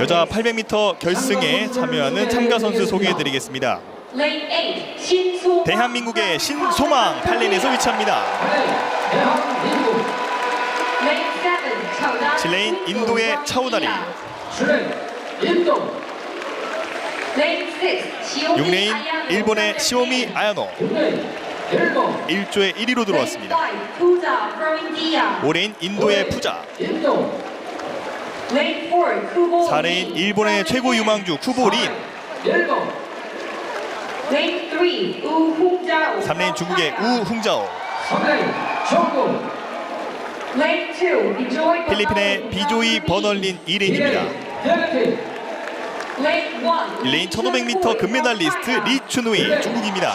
여자 800m 결승에 참여하는 참가 선수 소개해드리겠습니다. 대한민국의 신소망 8레인에서 위치합니다. 7레인 인도의 차우다리 6레인 일본의 시오미 아야노 1조에 1위로 들어왔습니다. 5레인 인도의 푸자 4레인 일본의 최고 유망주 쿠보린 3레인 중국의 우흥자오 필리핀의 비조이 버널린 2레인입니다. 1레인 1500m 금메달리스트 리춘우이 중국입니다.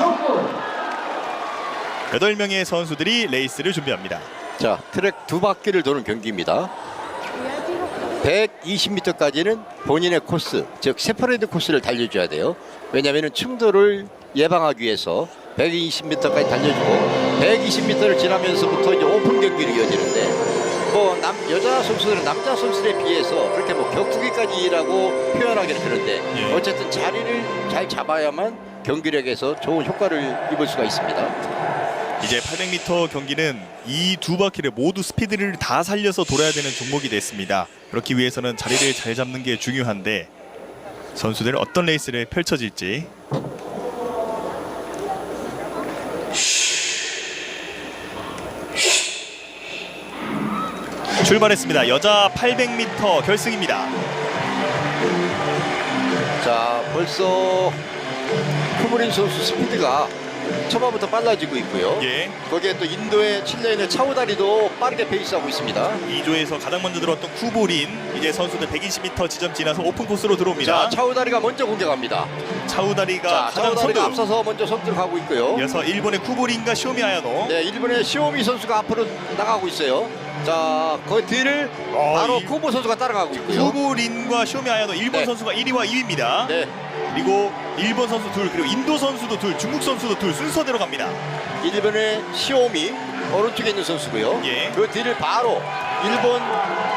8명의 선수들이 레이스를 준비합니다. 자, 트랙 두 바퀴를 도는 경기입니다. 120m까지는 본인의 코스, 즉 세퍼레이드 코스를 달려줘야 돼요. 왜냐하면 충돌을 예방하기 위해서 120m까지 달려주고 120m를 지나면서부터 이제 오픈 경기로 이어지는데 뭐 남 여자 선수들은 남자 선수들에 비해서 그렇게 뭐 격투기까지라고 표현하기는 그런데 예. 어쨌든 자리를 잘 잡아야만 경기력에서 좋은 효과를 입을 수가 있습니다. 이제 800m 경기는 이 두 바퀴를 모두 스피드를 다 살려서 돌아야 되는 종목이 됐습니다. 그렇기 위해서는 자리를 잘 잡는 게 중요한데 선수들은 어떤 레이스를 펼쳐질지 출발했습니다. 여자 800m 결승입니다. 자 벌써 쿠브린 선수 스피드가 초반부터 빨라지고 있고요. 예. 거기에 또 인도의 칠레인의 차우다리도 빠르게 페이스하고 있습니다. 2조에서 가장 먼저 들어왔던 쿠보린 이제 선수들 120m 지점 지나서 오픈 코스로 들어옵니다. 자 차우다리가 먼저 공격합니다. 차우다리가 자 가장 차우다리가 선두. 앞서서 먼저 선두를 가고 있고요. 이어서 일본의 쿠보린과 시오미 아야노. 네 일본의 시오미 선수가 앞으로 나가고 있어요. 자그 뒤를 어, 바로 이- 쿠보 선수가 따라가고 있고요. 쿠보린과 시오미 아야노 일본 네. 선수가 1위와 2위입니다. 네 그리고 일본 선수 둘 그리고 인도 선수도 둘 중국 선수도 둘 순서대로 갑니다. 일본의 시오미 오른쪽에 있는 선수고요. 예. 그 뒤를 바로 일본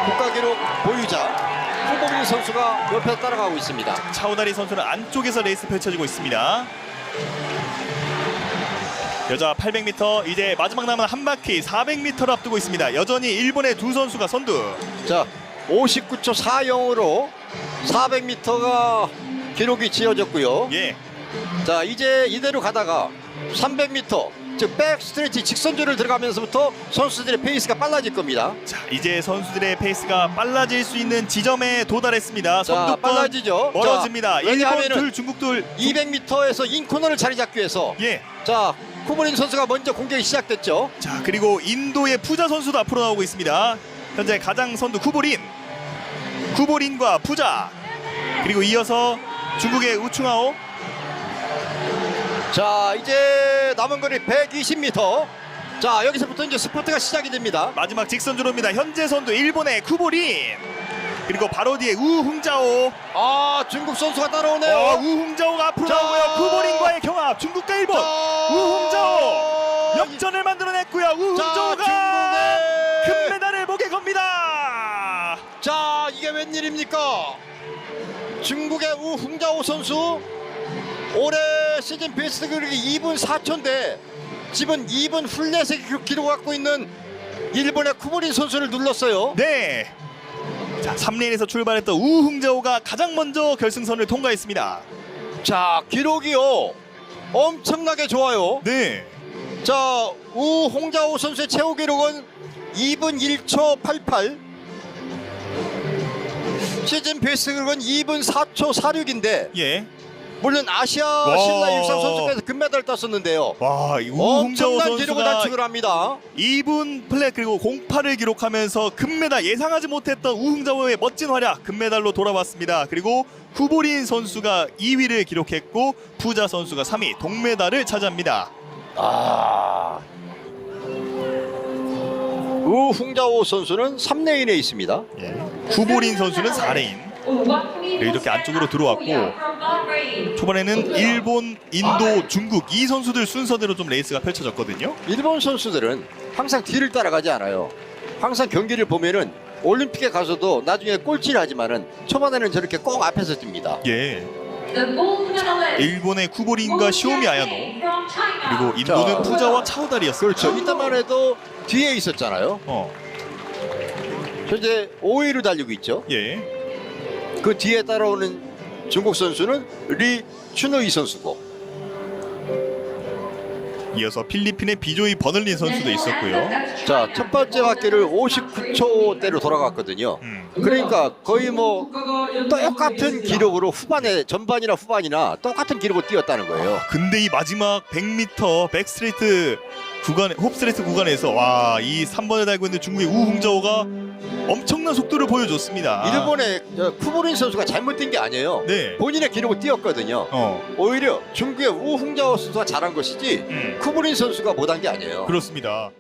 국가기록 보유자 쿠보린 선수가 옆에서 따라가고 있습니다. 차우다리 선수는 안쪽에서 레이스 펼쳐지고 있습니다. 여자 800m 이제 마지막 남은 한 바퀴 400m를 앞두고 있습니다. 여전히 일본의 두 선수가 선두. 자, 59초 40으로 400m가 기록이 지어졌고요. 예. 자, 이제 이대로 가다가 300m, 즉 백스트레이트 직선주를 들어가면서부터 선수들의 페이스가 빨라질 겁니다. 자 이제 선수들의 페이스가 빨라질 수 있는 지점에 도달했습니다. 자, 선두권 빨라지죠. 멀어집니다. 자, 일본 둘, 중국 둘. 200m에서 인코너를 자리 잡기 위해서 예. 자, 쿠브린 선수가 먼저 공격이 시작됐죠. 자 그리고 인도의 푸자 선수도 앞으로 나오고 있습니다. 현재 가장 선두 쿠보린, 쿠보린과 푸자 그리고 이어서 중국의 우충하오. 자, 이제 남은 거리 120m. 자, 여기서부터 이제 스포트가 시작이 됩니다. 마지막 직선 주로입니다. 현재 선두 일본의 쿠보린 그리고 바로 뒤에 우흥자오. 아, 중국 선수가 따라오네요. 어, 우흥자오가 앞으로 자. 나오고요. 쿠보린과의 경합 중국과 일본. 자, 우흥자오 역전을 만들어냈고요. 우흥자오가 금메달을 목에 겁니다. 자 이게 웬일입니까? 중국의 우흥자오 선수 올해 시즌 베스트 기록이 2분 4초인데 지금 2분 훌렛의 기록- 기록을 갖고 있는 일본의 쿠보린 선수를 눌렀어요. 네. 자, 3레인에서 출발했던 우흥자오가 가장 먼저 결승선을 통과했습니다. 자 기록이요 엄청나게 좋아요. 네. 자 우홍자오 선수의 최고 기록은 2분 1초 88. 시즌 베스트 기록은 2분 4초 46인데 예. 물론 아시아 와. 신라 육상 선수권에서 금메달을 땄었는데요. 와, 이 우흥자오 엄청난 기록을 선수가 단축을 합니다. 2분 플랫 그리고 08을 기록하면서 금메달 예상하지 못했던 우흥자오의 멋진 활약 금메달로 돌아왔습니다. 그리고 쿠보린 선수가 2위를 기록했고 푸자 선수가 3위 동메달을 차지합니다. 아. 우홍자오 선수는 3레인에 있습니다. 예. 쿠보린 선수는 4레인. 이렇게 안쪽으로 들어왔고 초반에는 일본, 인도, 중국 이 선수들 순서대로 좀 레이스가 펼쳐졌거든요. 일본 선수들은 항상 뒤를 따라가지 않아요. 항상 경기를 보면은 올림픽에 가서도 나중에 꼴찌를 하지만은 초반에는 저렇게 꼭 앞에서 뜁니다. 예. 일본의 쿠보린과 시오미 아야노 그리고 인도는 자. 푸자와 차우다리였습니다. 그렇죠. 이때만 해도 뒤에 있었잖아요. 어, 현재 5위를 달리고 있죠. 예. 그 뒤에 따라오는 중국 선수는 리 춘우이 선수고 이어서 필리핀의 비조이 버널린 선수도 있었고요. 자 첫 번째 바퀴를 59초대로 돌아갔거든요. 음. 그러니까 거의 뭐 똑같은 기록으로 후반에 전반이나 후반이나 똑같은 기록을 뛰었다는 거예요. 근데 이 마지막 100m 백스트레이트 구간 홉스트레이트 구간에서 와 이 3번에 달고 있는 중국의 우흥저우가 엄청난 속도를 보여줬습니다. 일본의 어, 쿠보린 선수가 잘못 뛴게 아니에요. 네. 본인의 기록을 뛰었거든요. 어. 오히려 중국의 우흥자오 선수가 잘한 것이지 음. 쿠보린 선수가 못한 게 아니에요. 그렇습니다.